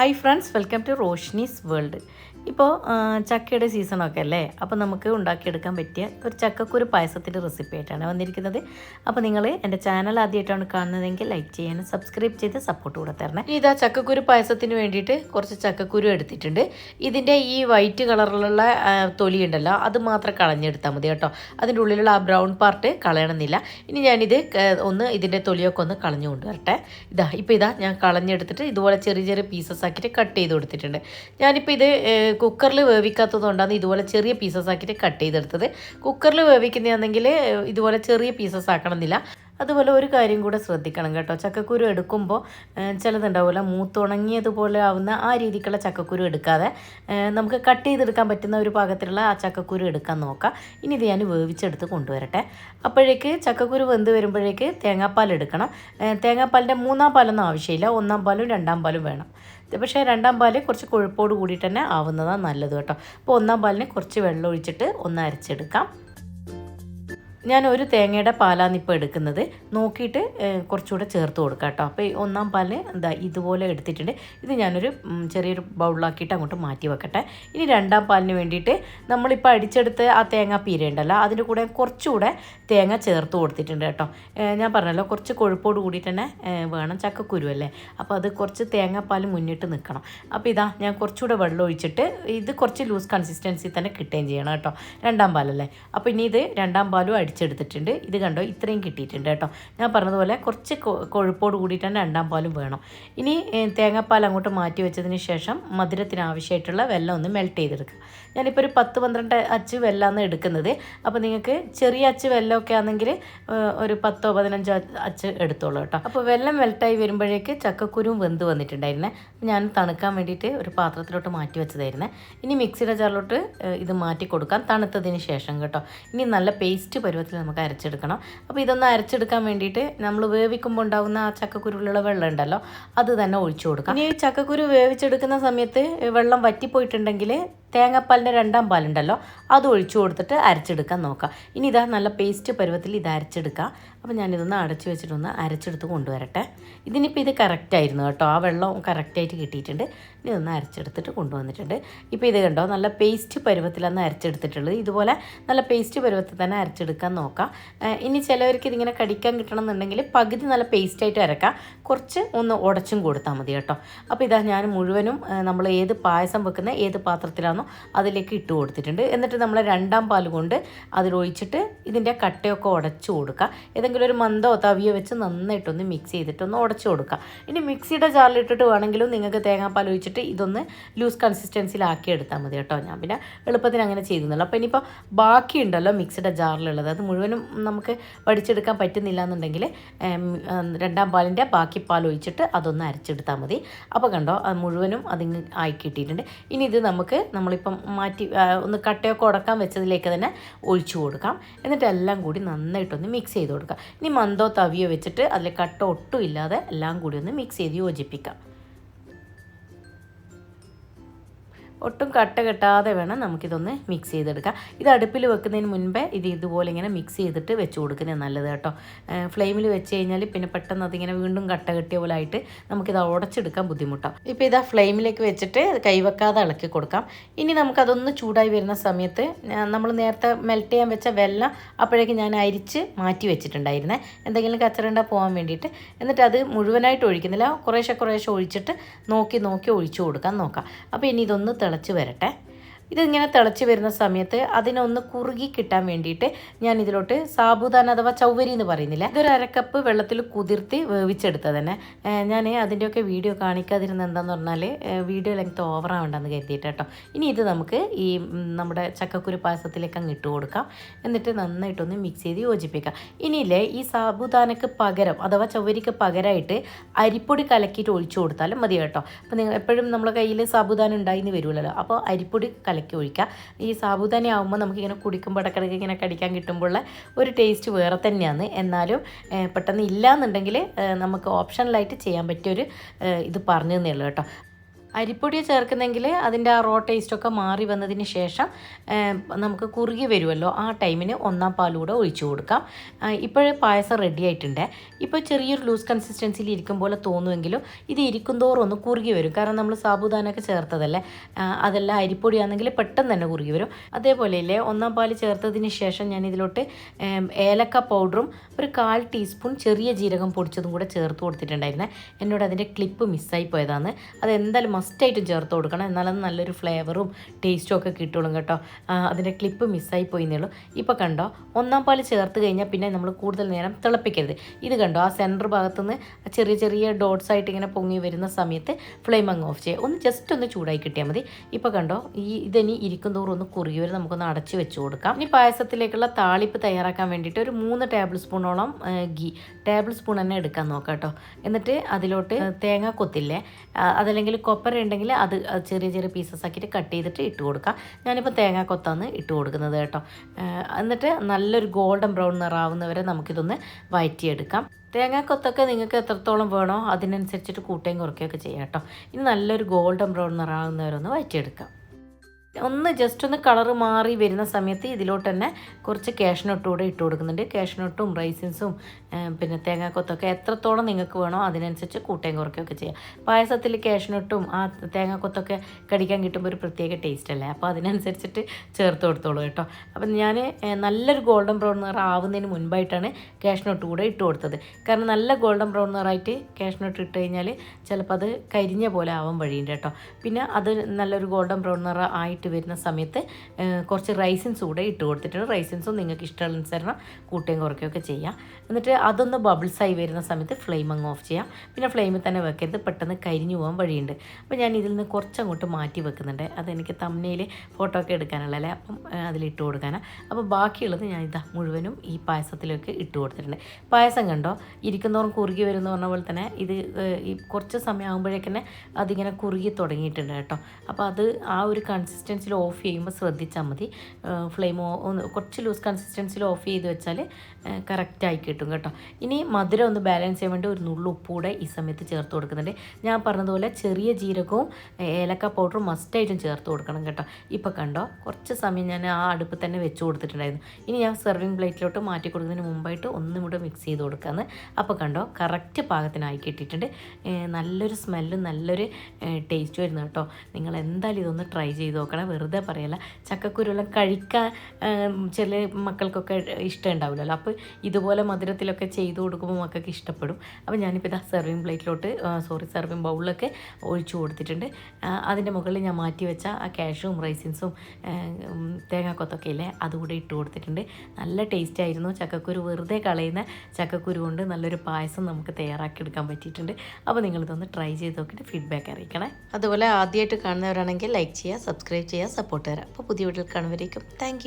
Hi friends welcome to Roshni's world ഇപ്പോൾ ചക്കയുടെ സീസണൊക്കെ അല്ലേ? അപ്പോൾ നമുക്ക് ഉണ്ടാക്കിയെടുക്കാൻ പറ്റിയ ഒരു ചക്കക്കുരു പായസത്തിന്റെ റെസിപ്പി ആയിട്ടാണ് വന്നിരിക്കുന്നത്. അപ്പോൾ നിങ്ങൾ എന്റെ ചാനൽ ആദ്യമായിട്ടാണ് കാണുന്നതെങ്കിൽ ലൈക്ക് ചെയ്യാനും സബ്സ്ക്രൈബ് ചെയ്ത് സപ്പോർട്ട് കൂടെ തരണം. ഇതാ ചക്കക്കുരു പായസത്തിന് വേണ്ടിയിട്ട് കുറച്ച് ചക്കക്കുരു എടുത്തിട്ടുണ്ട്. ഇതിന്റെ ഈ വൈറ്റ് കളറിലുള്ള തൊലി ഉണ്ടല്ലോ അത് മാത്രം കളഞ്ഞെടുത്താൽ മതി കേട്ടോ. അതിന്റെ ഉള്ളിലുള്ള ആ ബ്രൗൺ പാർട്ട് കളയണമെന്നില്ല. ഇനി ഞാനിത് ഒന്ന് ഇതിന്റെ തൊലിയൊക്കെ ഒന്ന് കളഞ്ഞു കൊണ്ടുവരട്ടെ. ഇതാ ഇപ്പോൾ ഇതാ ഞാൻ കളഞ്ഞെടുത്തിട്ട് ഇതുപോലെ ചെറിയ ചെറിയ പീസസ് ആക്കിയിട്ട് കട്ട് ചെയ്ത് കൊടുത്തിട്ടുണ്ട്. ഞാനിപ്പോൾ ഇത് കുക്കറിൽ വേവിക്കാത്തത് കൊണ്ടാണ് ഇതുപോലെ ചെറിയ പീസസ് ആക്കിയിട്ട് കട്ട് ചെയ്തെടുത്തത്. കുക്കറിൽ വേവിക്കുന്നതാണെങ്കിൽ ഇതുപോലെ ചെറിയ പീസസ് ആക്കണമെന്നില്ല. അതുപോലെ ഒരു കാര്യം കൂടെ ശ്രദ്ധിക്കണം കേട്ടോ. ചക്കക്കുരു എടുക്കുമ്പോൾ ചിലതുണ്ടാവില്ല മൂത്തുണങ്ങിയതുപോലെ ആവുന്ന ആ രീതിക്കുള്ള ചക്കക്കുരു എടുക്കാതെ നമുക്ക് കട്ട് ചെയ്തെടുക്കാൻ പറ്റുന്ന ഒരു പാകത്തിലുള്ള ആ ചക്കക്കുരു എടുക്കാൻ നോക്കാം. ഇനി ഇത് ഞാൻ വേവിച്ചെടുത്ത് കൊണ്ടുവരട്ടെ. അപ്പോഴേക്ക് ചക്കക്കുരു വെന്ത് വരുമ്പോഴേക്ക് തേങ്ങാപ്പാൽ എടുക്കണം. തേങ്ങാപ്പാലിന്റെ മൂന്നാം പാലൊന്നും ആവശ്യമില്ല. ഒന്നാം പാലും രണ്ടാം പാലും വേണം. പക്ഷേ രണ്ടാം പാൽ കുറച്ച് കൊഴുപ്പോട് കൂടിയിട്ട് തന്നെ ആവുന്നതാണ് നല്ലത് കേട്ടോ. അപ്പോൾ ഒന്നാം പാലിന് കുറച്ച് വെള്ളം ഒഴിച്ചിട്ട് ഒന്ന് അരച്ചെടുക്കാം. ഞാൻ ഒരു തേങ്ങയുടെ പാലാണ് ഇപ്പോൾ എടുക്കുന്നത്. നോക്കിയിട്ട് കുറച്ചുകൂടെ ചേർത്ത് കൊടുക്കാം കേട്ടോ. അപ്പോൾ ഒന്നാം പാൽ എന്താ ഇതുപോലെ എടുത്തിട്ടുണ്ട്. ഇത് ഞാനൊരു ചെറിയൊരു ബൗളിലാക്കിയിട്ട് അങ്ങോട്ട് മാറ്റി വെക്കട്ടെ. ഇനി രണ്ടാം പാലിന് വേണ്ടിയിട്ട് നമ്മളിപ്പോൾ അടിച്ചെടുത്ത് ആ തേങ്ങ പീരേണ്ടല്ലോ അതിന്റെ കൂടെ കുറച്ചുകൂടെ തേങ്ങ ചേർത്ത് കൊടുത്തിട്ടുണ്ട് കേട്ടോ. ഞാൻ പറഞ്ഞല്ലോ കുറച്ച് കൊഴുപ്പോട് കൂടി തന്നെ വേണം ചക്കക്കുരു അല്ലേ? അപ്പോൾ അത് കുറച്ച് തേങ്ങാപ്പാൽ മുന്നിട്ട് നിൽക്കണം. അപ്പോൾ ഇതാ ഞാൻ കുറച്ചുകൂടെ വെള്ളം ഒഴിച്ചിട്ട് ഇത് കുറച്ച് ലൂസ് കൺസിസ്റ്റൻസി തന്നെ കിട്ടുകയും ചെയ്യണം കേട്ടോ. രണ്ടാം പാലല്ലേ? അപ്പോൾ ഇനി ഇത് രണ്ടാം പാലും അടിച്ചെടുത്തിട്ടുണ്ട് ഇത് കണ്ടോ? ഇത്രയും കിട്ടിയിട്ടുണ്ട് കേട്ടോ. ഞാൻ പറഞ്ഞതുപോലെ കുറച്ച് കൊഴുപ്പോട് കൂടിയിട്ട് തന്നെ രണ്ടാം പാലും വേണം. ഇനി തേങ്ങാപ്പാൽ അങ്ങോട്ട് മാറ്റി വെച്ചതിന് ശേഷം മധുരത്തിന് ആവശ്യമായിട്ടുള്ള വെള്ളം ഒന്ന് മെൽറ്റ് ചെയ്തെടുക്കുക. ഞാനിപ്പോൾ ഒരു പത്ത് പന്ത്രണ്ട് അച്ച് വെല്ലമാണ് എടുക്കുന്നത്. അപ്പോൾ നിങ്ങൾക്ക് ചെറിയ അച്ച് വെല്ലമൊക്കെ ആണെങ്കിൽ ഒരു പത്തോ പതിനഞ്ചോ അച്ച് എടുത്തോളൂ കേട്ടോ. അപ്പോൾ വെള്ളം മെൽട്ടായി വരുമ്പോഴേക്ക് ചക്കക്കുരും വെന്ത് വന്നിട്ടുണ്ടായിരുന്നേ. ഞാൻ തണുക്കാൻ വേണ്ടിയിട്ട് ഒരു പാത്രത്തിലോട്ട് മാറ്റി വെച്ചതായിരുന്നേ. ഇനി മിക്സിയുടെ ജാറിലോട്ട് ഇത് മാറ്റി കൊടുക്കാം തണുത്തതിന് ശേഷം കേട്ടോ. ഇനി നല്ല പേസ്റ്റ് പരുവത്തിൽ നമുക്ക് അരച്ചെടുക്കണം. അപ്പോൾ ഇതൊന്ന് അരച്ചെടുക്കാൻ വേണ്ടിയിട്ട് നമ്മൾ വേവിക്കുമ്പോൾ ഉണ്ടാകുന്ന ആ ചക്കക്കുരുള്ള വെള്ളം ഉണ്ടല്ലോ അത് തന്നെ ഒഴിച്ചു കൊടുക്കാം. ഇനി ചക്കക്കുരു വേവിച്ചെടുക്കുന്ന സമയത്ത് വെള്ളം വറ്റിപ്പോയിട്ടുണ്ടെങ്കിൽ തേങ്ങാപ്പാലിന്റെ രണ്ടാം പാലുണ്ടല്ലോ അത് ഒഴിച്ചു കൊടുത്തിട്ട് അരച്ചെടുക്കാൻ നോക്കാം. ഇനി ഇതാ നല്ല പേസ്റ്റ് പരുവത്തിൽ ഇത് അരച്ചെടുക്കാം. അപ്പോൾ ഞാനിതൊന്ന് അടച്ചു വെച്ചിട്ടൊന്ന് അരച്ചെടുത്ത് കൊണ്ടുവരട്ടെ. ഇതിനിപ്പോൾ ഇത് കറക്റ്റായിരുന്നു കേട്ടോ. ആ വെള്ളം കറക്റ്റായിട്ട് കിട്ടിയിട്ടുണ്ട്. ഇനി ഒന്ന് അരച്ചെടുത്തിട്ട് കൊണ്ടുവന്നിട്ടുണ്ട്. ഇപ്പോൾ ഇത് കണ്ടോ നല്ല പേസ്റ്റ് പരുവത്തിലാണ് അരച്ചെടുത്തിട്ടുള്ളത്. ഇതുപോലെ നല്ല പേസ്റ്റ് പരുവത്തിൽ തന്നെ അരച്ചെടുക്കാൻ നോക്കാം. ഇനി ചിലവർക്ക് ഇതിങ്ങനെ കടിക്കാൻ കിട്ടണം എന്നുണ്ടെങ്കിൽ പകുതി നല്ല പേസ്റ്റായിട്ട് അരക്കാം. കുറച്ച് ഒന്ന് ഉടച്ചും കൊടുത്താൽ മതി കേട്ടോ. അപ്പോൾ ഇതാ ഞാൻ മുഴുവനും നമ്മൾ ഏത് പായസം വെക്കുന്ന ഏത് പാത്രത്തിലാണോ അതിലേക്ക് ഇട്ട് കൊടുത്തിട്ടുണ്ട്. എന്നിട്ട് നമ്മൾ രണ്ടാം പാൽ കൊണ്ട് അതിലൊഴിച്ചിട്ട് ഇതിന്റെ കട്ടയൊക്കെ ഉടച്ചു കൊടുക്കുക. ഏതെങ്കിലും ഒരു മന്തോ തവിയോ വെച്ച് നന്നായിട്ടൊന്ന് മിക്സ് ചെയ്തിട്ടൊന്ന് ഉടച്ചു കൊടുക്കുക. ഇനി മിക്സിയുടെ ജാറിലിട്ടിട്ട് വേണമെങ്കിലും നിങ്ങൾക്ക് തേങ്ങാപ്പാൽ ഒഴിച്ചിട്ട് ഇതൊന്ന് ലൂസ് കൺസിസ്റ്റൻസിയിലാക്കി എടുത്താൽ മതി കേട്ടോ. ഞാൻ പിന്നെ എളുപ്പത്തിന് അങ്ങനെ ചെയ്തുന്നുള്ളൂ അപ്പോൾ ഇനിയിപ്പോൾ ബാക്കിയുണ്ടല്ലോ മിക്സിയുടെ ജാറിലുള്ളത്. അത് മുഴുവനും നമുക്ക് വടിച്ചെടുക്കാൻ പറ്റുന്നില്ല എന്നുണ്ടെങ്കിൽ രണ്ടാം പാലിന്റെ ബാക്കി പാൽ ഒഴിച്ചിട്ട് അതൊന്ന് അരച്ചെടുത്താൽ മതി. അപ്പോൾ കണ്ടോ അത് മുഴുവനും അതിങ്ങ് ആയി കിട്ടിയിട്ടുണ്ട്. ഇനി ഇത് നമുക്ക് നമ്മളിപ്പം മാറ്റി ഒന്ന് കട്ടയൊക്കെ ഉടക്കാൻ വെച്ചതിലേക്ക് തന്നെ ഒഴിച്ചു കൊടുക്കാം. എന്നിട്ട് എല്ലാം കൂടി നന്നായിട്ടൊന്ന് മിക്സ് ചെയ്ത് കൊടുക്കാം. ഇനി മന്തോ തവിയോ വെച്ചിട്ട് അതിൽ കട്ട ഒട്ടും ഇല്ലാതെ എല്ലാം കൂടി ഒന്ന് മിക്സ് ചെയ്ത് യോജിപ്പിക്കാം. ഒട്ടും കട്ട കെട്ടാതെ വേണം നമുക്കിതൊന്ന് മിക്സ് ചെയ്തെടുക്കാം ഇത് അടുപ്പിൽ വെക്കുന്നതിന് മുൻപേ ഇത് ഇതുപോലെ ഇങ്ങനെ മിക്സ് ചെയ്തിട്ട് വെച്ച് കൊടുക്കുന്നത് നല്ലത് കേട്ടോ. ഫ്ലെയിമിൽ വെച്ച് കഴിഞ്ഞാൽ പിന്നെ പെട്ടെന്ന് അതിങ്ങനെ വീണ്ടും കട്ട കെട്ടിയ പോലെ ആയിട്ട് നമുക്കിത് ഉടച്ചെടുക്കാൻ ബുദ്ധിമുട്ടാണ് ഇപ്പോൾ ഇതാ ഫ്ലെയിമിലേക്ക് വെച്ചിട്ട് കൈവെക്കാതെ ഇളക്കി കൊടുക്കാം. ഇനി നമുക്കതൊന്ന് ചൂടായി വരുന്ന സമയത്ത് നമ്മൾ നേരത്തെ മെൽറ്റ് ചെയ്യാൻ വെച്ച വെള്ളം അപ്പോഴേക്കും ഞാൻ അരിച്ച് മാറ്റി വെച്ചിട്ടുണ്ടായിരുന്നേ. എന്തെങ്കിലും കച്ചറണ്ട പോകാൻ വേണ്ടിയിട്ട്. എന്നിട്ട് അത് മുഴുവനായിട്ട് ഒഴിക്കുന്നില്ല. കുറേശ്ശെ കുറേശ്ശെ ഒഴിച്ചിട്ട് നോക്കി നോക്കി ഒഴിച്ചു കൊടുക്കാൻ നോക്കാം. അപ്പോൾ ഇനി ഇതൊന്ന് തിളച്ച് വരട്ടെ. ഇതിങ്ങനെ തിളച്ച് വരുന്ന സമയത്ത് അതിനൊന്ന് കുറുകി കിട്ടാൻ വേണ്ടിയിട്ട് ഞാൻ ഇതിലോട്ട് സാബുദാന അഥവാ ചൗവരി എന്ന് പറയുന്നില്ല. ഇതൊരു അരക്കപ്പ് വെള്ളത്തിൽ കുതിർത്തി വേവിച്ചെടുത്തത് തന്നെ. ഞാൻ അതിന്റെയൊക്കെ വീഡിയോ കാണിക്കാതിരുന്ന എന്താന്ന് പറഞ്ഞാൽ വീഡിയോ ലെങ്ത് ഓവർ ആവണ്ടെന്ന് കരുതിയിട്ട് കേട്ടോ. ഇനി ഇത് നമുക്ക് ഈ നമ്മുടെ ചക്കക്കുരു പായസത്തിലേക്ക് അങ്ങ് ഇട്ട് കൊടുക്കാം. എന്നിട്ട് നന്നായിട്ടൊന്ന് മിക്സ് ചെയ്ത് യോജിപ്പിക്കാം. ഇനിയില്ലേ ഈ സാബുദാനക്ക് പകരം അഥവാ ചൗവരിക്ക് പകരമായിട്ട് അരിപ്പൊടി കലക്കിയിട്ട് ഒഴിച്ചു കൊടുത്താലും മതി കേട്ടോ. അപ്പോൾ നിങ്ങൾ എപ്പോഴും നമ്മുടെ കയ്യിൽ സാബുദാന ഉണ്ടായിന്ന് വരുമല്ലോ അപ്പോൾ അരിപ്പൊടി കലക്കി ഒഴിക്കുക ഈ സാബുദാന ആകുമ്പോൾ നമുക്കിങ്ങനെ കുടിക്കുമ്പോൾ ഇടക്കിടയ്ക്ക് ഇങ്ങനെ കടിക്കാൻ കിട്ടുമ്പോഴുള്ള ഒരു ടേസ്റ്റ് വേറെ തന്നെയാണ്. എന്നാലും പെട്ടെന്ന് ഇല്ല എന്നുണ്ടെങ്കിൽ നമുക്ക് ഓപ്ഷണലായിട്ട് ചെയ്യാൻ പറ്റിയൊരു ഇത് പറഞ്ഞു തന്നെയുള്ളൂ കേട്ടോ. അരിപ്പൊടി ചേർക്കുന്നെങ്കിൽ അതിന്റെ ആ റോ ടേസ്റ്റൊക്കെ മാറി വന്നതിന് ശേഷം നമുക്ക് കുറുകി വരുമല്ലോ ആ ടൈമിന് ഒന്നാം പാലൂടെ ഒഴിച്ചു കൊടുക്കാം. ഇപ്പോഴേ പായസം റെഡി ആയിട്ടുണ്ട്. ഇപ്പോൾ ചെറിയൊരു ലൂസ് കൺസിസ്റ്റൻസിയിൽ ഇരിക്കും പോലെ തോന്നുമെങ്കിലും ഇത് ഇരിക്കും തോറും ഒന്ന് കുറുകി വരും. കാരണം നമ്മൾ സാബുദാനൊക്കെ ചേർത്തതല്ലേ? അതെല്ലാം അരിപ്പൊടിയാണെങ്കിൽ പെട്ടെന്ന് തന്നെ കുറുകി വരും. അതേപോലെ ഇല്ലേ ഒന്നാം പാൽ ചേർത്തതിന് ശേഷം ഞാൻ ഇതിലോട്ട് ഏലക്ക പൗഡറും ഒരു കാൽ ടീസ്പൂൺ ചെറിയ ജീരകം പൊടിച്ചതും കൂടെ ചേർത്ത് കൊടുത്തിട്ടുണ്ടായിരുന്നേ. എന്നോട് അതിന്റെ ക്ലിപ്പ് മിസ്സായി പോയതാണ്. അത് എന്തായാലും മസ്റ്റായിട്ടും ചേർത്ത് കൊടുക്കണം. എന്നാലത് നല്ലൊരു ഫ്ലേവറും ടേസ്റ്റും ഒക്കെ കിട്ടുള്ളൂ കേട്ടോ. അതിന്റെ ക്ലിപ്പ് മിസ്സായി പോയിന്നേ ഉള്ളൂ. ഇപ്പോൾ കണ്ടോ ഒന്നാം പാൽ ചേർത്ത് കഴിഞ്ഞാൽ പിന്നെ നമ്മൾ കൂടുതൽ നേരം തിളപ്പിക്കരുത്. ഇത് കണ്ടോ ആ സെന്റർ ഭാഗത്തുനിന്ന് ചെറിയ ചെറിയ ഡോട്ട്സ് ആയിട്ട് ഇങ്ങനെ പൊങ്ങി വരുന്ന സമയത്ത് ഫ്ലെയിം അങ്ങ് ഓഫ് ചെയ്യുക ഒന്ന് ജസ്റ്റ് ഒന്ന് ചൂടായി കിട്ടിയാൽ മതി. ഇപ്പോൾ കണ്ടോ ഈ ഇതിനി ഇരിക്കും തോറും ഒന്ന് കുറുകി വരെ നമുക്കൊന്ന് അടച്ച് വെച്ച് കൊടുക്കാം. ഇനി പായസത്തിലേക്കുള്ള താളിപ്പ് തയ്യാറാക്കാൻ വേണ്ടിയിട്ട് ഒരു മൂന്ന് ടേബിൾ സ്പൂണോളം ഗീ ടേബിൾ സ്പൂൺ തന്നെ എടുക്കാൻ നോക്കാം കേട്ടോ. എന്നിട്ട് അതിലോട്ട് തേങ്ങ കൊത്തില്ലേ അതല്ലെങ്കിൽ കൊപ്പര ഉണ്ടെങ്കിൽ അത് ചെറിയ ചെറിയ പീസസ് ആക്കിയിട്ട് കട്ട് ചെയ്തിട്ട് ഇട്ട് കൊടുക്കാം. ഞാനിപ്പോൾ തേങ്ങ കൊത്താണ് ഇട്ട് കൊടുക്കുന്നത് കേട്ടോ. എന്നിട്ട് നല്ലൊരു ഗോൾഡൻ ബ്രൗൺ നിറാവുന്നവരെ നമുക്കിതൊന്ന് വയറ്റിയെടുക്കാം. തേങ്ങാക്കൊത്തൊക്കെ നിങ്ങൾക്ക് എത്രത്തോളം വേണോ അതിനനുസരിച്ചിട്ട് കൂട്ടയും കുറയ്ക്കുകയൊക്കെ ചെയ്യാം കേട്ടോ. ഇനി നല്ലൊരു ഗോൾഡൻ ബ്രൗൺ നിറാവുന്നവരൊന്ന് വയറ്റിയെടുക്കാം. ഒന്ന് ജസ്റ്റ് ഒന്ന് കളർ മാറി വരുന്ന സമയത്ത് ഇതിലോട്ട് തന്നെ കുറച്ച് കാഷ്നട്ട് കൂടെ ഇട്ട് കൊടുക്കുന്നുണ്ട്. കാഷ്നട്ടും റൈസിൻസും പിന്നെ തേങ്ങാക്കൊത്തൊക്കെ എത്രത്തോളം നിങ്ങൾക്ക് വേണോ അതിനനുസരിച്ച് കൂട്ടയും കുറയ്ക്കുകയൊക്കെ ചെയ്യാം. പായസത്തിൽ കാഷ്നട്ടും ആ തേങ്ങാക്കൊത്തൊക്കെ കടിക്കാൻ കിട്ടുമ്പോൾ ഒരു പ്രത്യേക ടേസ്റ്റ് അല്ലേ? അപ്പോൾ അതിനനുസരിച്ചിട്ട് ചേർത്ത് കൊടുത്തോളൂ കേട്ടോ. അപ്പം ഞാൻ നല്ലൊരു ഗോൾഡൻ ബ്രൗൺ നിറം ആവുന്നതിന് മുൻപായിട്ടാണ് കാഷ്നട്ട് കൂടെ ഇട്ട് കൊടുത്തത്. കാരണം നല്ല ഗോൾഡൻ ബ്രൗൺ നിറമായിട്ട് കാഷ്നട്ട് ഇട്ട് കഴിഞ്ഞാൽ ചിലപ്പോൾ അത് കരിഞ്ഞ പോലെ ആവാൻ വഴിയുണ്ട് കേട്ടോ. പിന്നെ അത് നല്ലൊരു ഗോൾഡൻ ബ്രൗൺ നിറ ആയിട്ട് വരുന്ന സമയത്ത് കുറച്ച് റൈസിൻസ് കൂടെ ഇട്ട് കൊടുത്തിട്ടുണ്ട്. റൈസിൻസും നിങ്ങൾക്ക് ഇഷ്ടമുള്ളനുസരണം കൂട്ടുകയും കുറയ്ക്കുകയൊക്കെ ചെയ്യാം. എന്നിട്ട് അതൊന്ന് ബബിൾസായി വരുന്ന സമയത്ത് ഫ്ലെയിം അങ്ങ് ഓഫ് ചെയ്യാം. പിന്നെ ഫ്ലെയിമിൽ തന്നെ വെക്കരുത്. പെട്ടെന്ന് കരിഞ്ഞു പോകാൻ വഴിയുണ്ട്. അപ്പോൾ ഞാൻ ഇതിൽ നിന്ന് കുറച്ചങ്ങോട്ട് മാറ്റി വെക്കുന്നുണ്ട്. അതെനിക്ക് തമ്മനയിൽ ഫോട്ടോ ഒക്കെ എടുക്കാനുള്ളതല്ലേ അപ്പം അതിലിട്ട് കൊടുക്കാനാണ്. അപ്പോൾ ബാക്കിയുള്ളത് ഞാൻ ഇതാ മുഴുവനും ഈ പായസത്തിലേക്ക് ഇട്ട് കൊടുത്തിട്ടുണ്ട്. പായസം കണ്ടോ? ഇരിക്കുന്നവർക്ക് കുറുകി വരുന്ന പറഞ്ഞ പോലെ തന്നെ ഇത് ഈ കുറച്ച് സമയമാകുമ്പോഴേക്കന്നെ അതിങ്ങനെ കുറുകി തുടങ്ങിയിട്ടുണ്ട് കേട്ടോ. അപ്പോൾ അത് ആ ഒരു കൺസിസ്റ്റൻസിൽ ഓഫ് ചെയ്യുമ്പോൾ ശ്രദ്ധിച്ചാൽ മതി. ഫ്ലെയിം ഒന്ന് കുറച്ച് ലൂസ് കൺസിസ്റ്റൻസിൽ ഓഫ് ചെയ്ത് വെച്ചാൽ കറക്റ്റായി കിട്ടും കേട്ടോ. ഇനി മധുരം ഒന്ന് ബാലൻസ് ചെയ്യാൻ വേണ്ടി ഒരു നുള്ളു കൂടെ ഈ സമയത്ത് ചേർത്ത് കൊടുക്കുന്നുണ്ട്. ഞാൻ പറഞ്ഞതുപോലെ ചെറിയ ജീരകവും ഏലക്ക പൗഡറും മസ്റ്റായിട്ടും ചേർത്ത് കൊടുക്കണം കേട്ടോ. ഇപ്പോൾ കണ്ടോ കുറച്ച് സമയം ഞാൻ ആ അടുപ്പ് തന്നെ വെച്ച് കൊടുത്തിട്ടുണ്ടായിരുന്നു. ഇനി ഞാൻ സെർവിങ് പ്ലേറ്റിലോട്ട് മാറ്റി കൊടുക്കുന്നതിന് മുമ്പായിട്ട് ഒന്നും കൂടെ മിക്സ് ചെയ്ത് കൊടുക്കാമെന്ന് അപ്പോൾ കണ്ടോ കറക്റ്റ് പാകത്തിനായി കിട്ടിയിട്ടുണ്ട്. നല്ലൊരു സ്മെല്ലും നല്ലൊരു ടേസ്റ്റ് വരുന്നു കേട്ടോ. നിങ്ങൾ എന്തായാലും ഇതൊന്ന് ട്രൈ ചെയ്ത് നോക്കണം. വെറുതെ പറയല്ല. ചക്കക്കുരുവെല്ലാം കഴിക്കാൻ ചില മക്കൾക്കൊക്കെ ഇഷ്ടം ഉണ്ടാവില്ലല്ലോ അപ്പോൾ ഇതുപോലെ മധുരത്തിലൊക്കെ ചെയ്ത് കൊടുക്കുമ്പോൾ മക്കൾക്ക് ഇഷ്ടപ്പെടും. അപ്പോൾ ഞാനിപ്പോൾ ഇതാ സെർവിങ് പ്ലേറ്റിലോട്ട് സോറി സെർവിങ് ബൗളിലൊക്കെ ഒഴിച്ചു കൊടുത്തിട്ടുണ്ട്. അതിന്റെ മുകളിൽ ഞാൻ മാറ്റി വെച്ച ആ കാഷും റൈസിൻസും തേങ്ങാക്കൊത്തൊക്കെ ഇല്ലേ അതുകൂടെ ഇട്ട് കൊടുത്തിട്ടുണ്ട്. നല്ല ടേസ്റ്റ് ആയിരുന്നു. ചക്കക്കുരു വെറുതെ കളയുന്ന ചക്കക്കുരു കൊണ്ട് നല്ലൊരു പായസം നമുക്ക് തയ്യാറാക്കിയെടുക്കാൻ പറ്റിയിട്ടുണ്ട്. അപ്പോൾ നിങ്ങളിതൊന്ന് ട്രൈ ചെയ്ത് നോക്കിയിട്ട് ഫീഡ്ബാക്ക് അറിയിക്കണേ. അതുപോലെ ആദ്യമായിട്ട് കാണുന്നവരാണെങ്കിൽ ലൈക്ക് ചെയ്യുക സബ്സ്ക്രൈബ് ചെയ്യുക സപ്പോർട്ട് തരാം അപ്പോൾ പുതിയ വീട്ടിൽ കാണുമ്പോഴേക്കും താങ്ക്